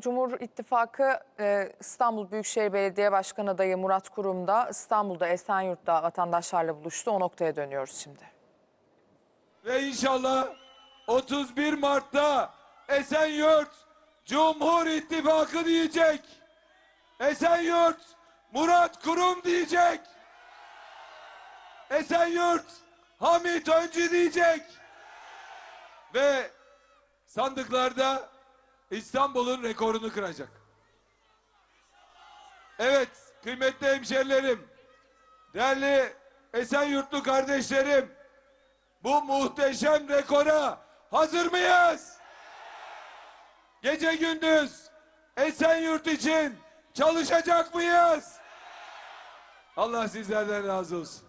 Cumhur İttifakı e, İstanbul Büyükşehir Belediye Başkanı adayı Murat Kurum da İstanbul'da Esenyurt'ta vatandaşlarla buluştu. O noktaya dönüyoruz şimdi. Ve inşallah 31 Mart'ta Esenyurt Cumhur İttifakı diyecek. Esenyurt Murat Kurum diyecek. Esenyurt Hamit Öncü diyecek. Ve sandıklarda İstanbul'un rekorunu kıracak. Evet kıymetli hemşerilerim, değerli Esenyurtlu kardeşlerim, bu muhteşem rekora hazır mıyız? Gece gündüz Esenyurt için çalışacak mıyız? Allah sizlerden razı olsun.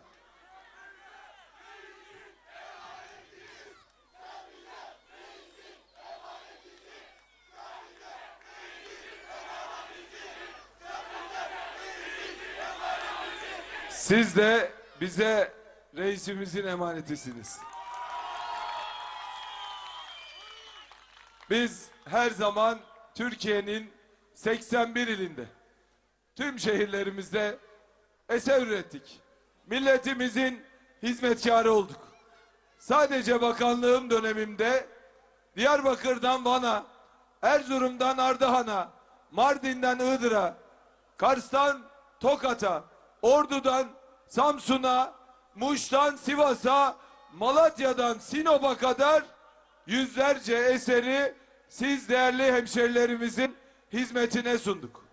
Siz de bize reisimizin emanetisiniz. Biz her zaman Türkiye'nin 81 ilinde, tüm şehirlerimizde eser ürettik. Milletimizin hizmetkarı olduk. Sadece bakanlığım dönemimde Diyarbakır'dan Van'a, Erzurum'dan Ardahan'a, Mardin'den Iğdır'a, Kars'tan Tokat'a, Ordu'dan Samsun'a, Muş'tan Sivas'a, Malatya'dan Sinop'a kadar yüzlerce eseri siz değerli hemşerilerimizin hizmetine sunduk.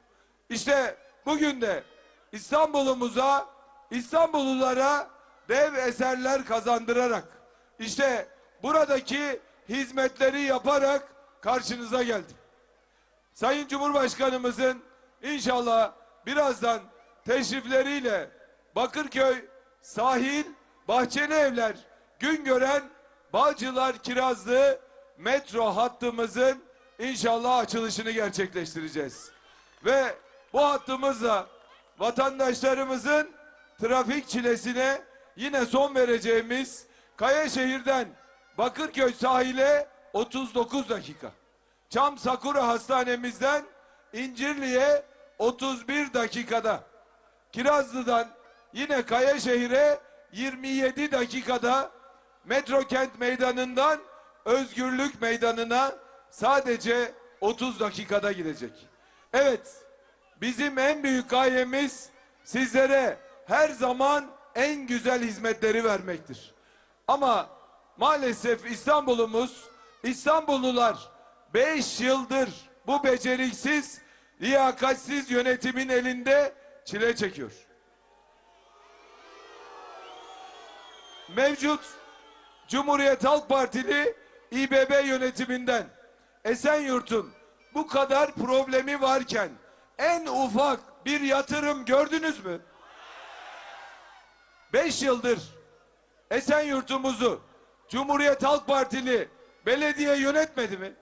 İşte bugün de İstanbul'umuza, İstanbullulara dev eserler kazandırarak, işte buradaki hizmetleri yaparak karşınıza geldim. Sayın Cumhurbaşkanımızın inşallah birazdan teşrifleriyle Bakırköy, Sahil, Bahçeli Evler, Güngören, Bağcılar, Kirazlı metro hattımızın inşallah açılışını gerçekleştireceğiz. Ve bu hattımızla vatandaşlarımızın trafik çilesine yine son vereceğimiz Kayaşehir'den Bakırköy sahile 39 dakika. Çam Sakura Hastanemizden İncirli'ye 31 dakikada. Kirazlı'dan yine Kayaşehir'e 27 dakikada Metro Kent Meydanı'ndan Özgürlük Meydanı'na sadece 30 dakikada gidecek. Evet, bizim en büyük gayemiz sizlere her zaman en güzel hizmetleri vermektir. Ama maalesef İstanbul'umuz, İstanbullular 5 yıldır bu beceriksiz, liyakatsiz yönetimin elinde çile çekiyor. Mevcut Cumhuriyet Halk Partili İBB yönetiminden Esenyurt'un bu kadar problemi varken en ufak bir yatırım gördünüz mü? Beş yıldır Esenyurt'umuzu Cumhuriyet Halk Partili belediye yönetmedi mi?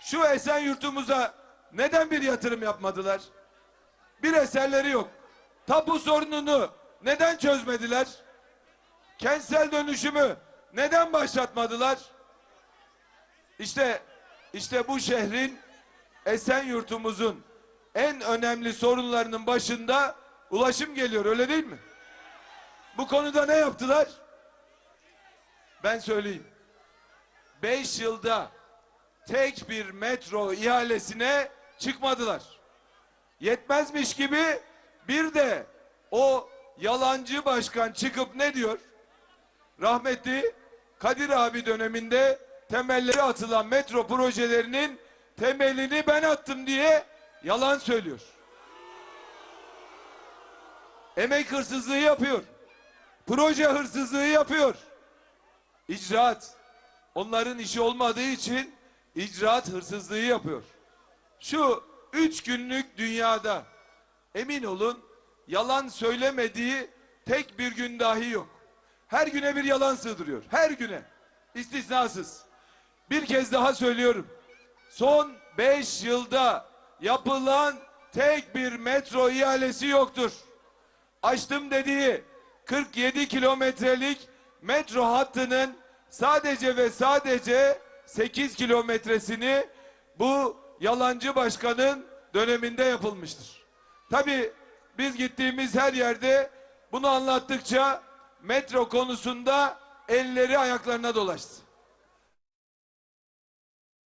Şu Esenyurt'umuza neden bir yatırım yapmadılar? Bir eserleri yok. Tapu sorununu neden çözmediler? Kentsel dönüşümü neden başlatmadılar? İşte işte bu şehrin Esenyurt'umuzun en önemli sorunlarının başında ulaşım geliyor öyle değil mi? Bu konuda ne yaptılar? Ben söyleyeyim. Beş yılda tek bir metro ihalesine çıkmadılar. Yetmezmiş gibi bir de o yalancı başkan çıkıp ne diyor? Rahmetli Kadir abi döneminde temelleri atılan metro projelerinin temelini ben attım diye yalan söylüyor. Emek hırsızlığı yapıyor. Proje hırsızlığı yapıyor. İcraat onların işi olmadığı için icraat hırsızlığı yapıyor. Şu üç günlük dünyada emin olun yalan söylemediği tek bir gün dahi yok. Her güne bir yalan sığdırıyor. Her güne. istisnasız. Bir kez daha söylüyorum. Son beş yılda yapılan tek bir metro ihalesi yoktur. Açtım dediği 47 kilometrelik metro hattının sadece ve sadece 8 kilometresini bu yalancı başkanın döneminde yapılmıştır. Tabii biz gittiğimiz her yerde bunu anlattıkça metro konusunda elleri ayaklarına dolaştı.